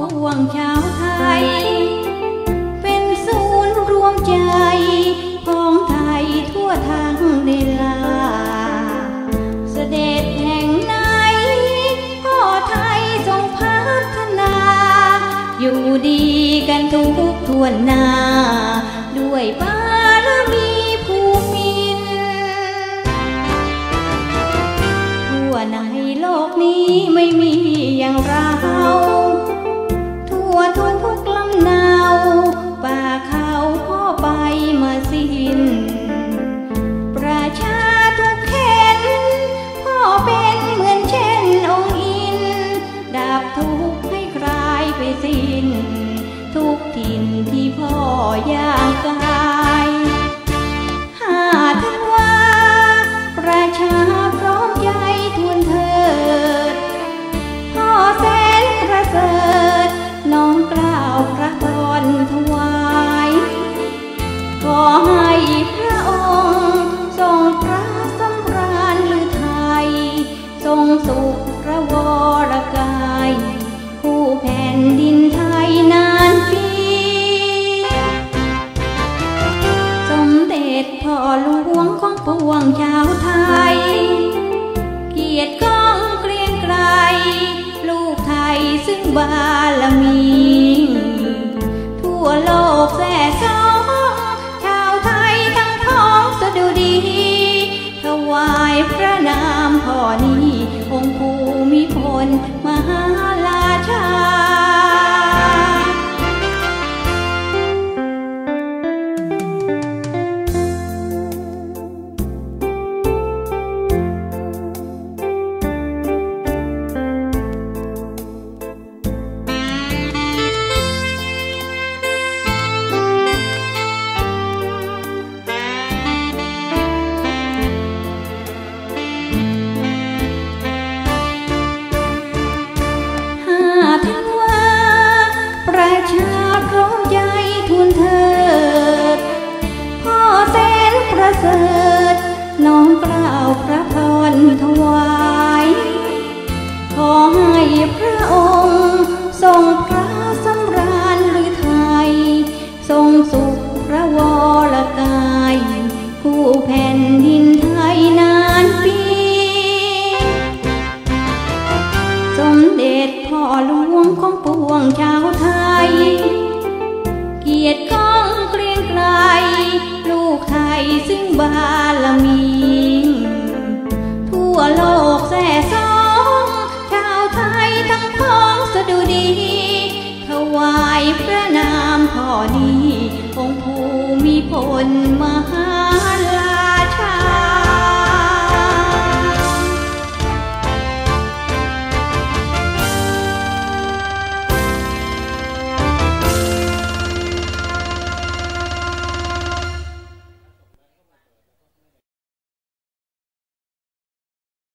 ปวงชาวไทย เป็นศูนย์รวมใจของไทยทั่วทั้งเดลา เสด็จแห่งไหนพ่อไทยทรงพัฒนา อยู่ดีกันทุกทวนนา ด้วยบารมีภูมินทั่วในโลกนี้ไม่มีอย่างเรา ปวงชาวไทย เกียรติก้องเกรียงไกร ลูกไทยซึ่งบารมี ทั่วโลกแส่สองชาวไทยทั้งท้องสะดุดี ถวายพระนามพร สุขพระวรกายผู้แผ่นดินไทยนานปี สมเด็จพ่อหลวงของปวงชาวไทย เกียรติก้องเกรียงไกรลูกไทยซึ่งบารมี ทั่วโลก นมพ่อนี้องค์ภูมิพลมหา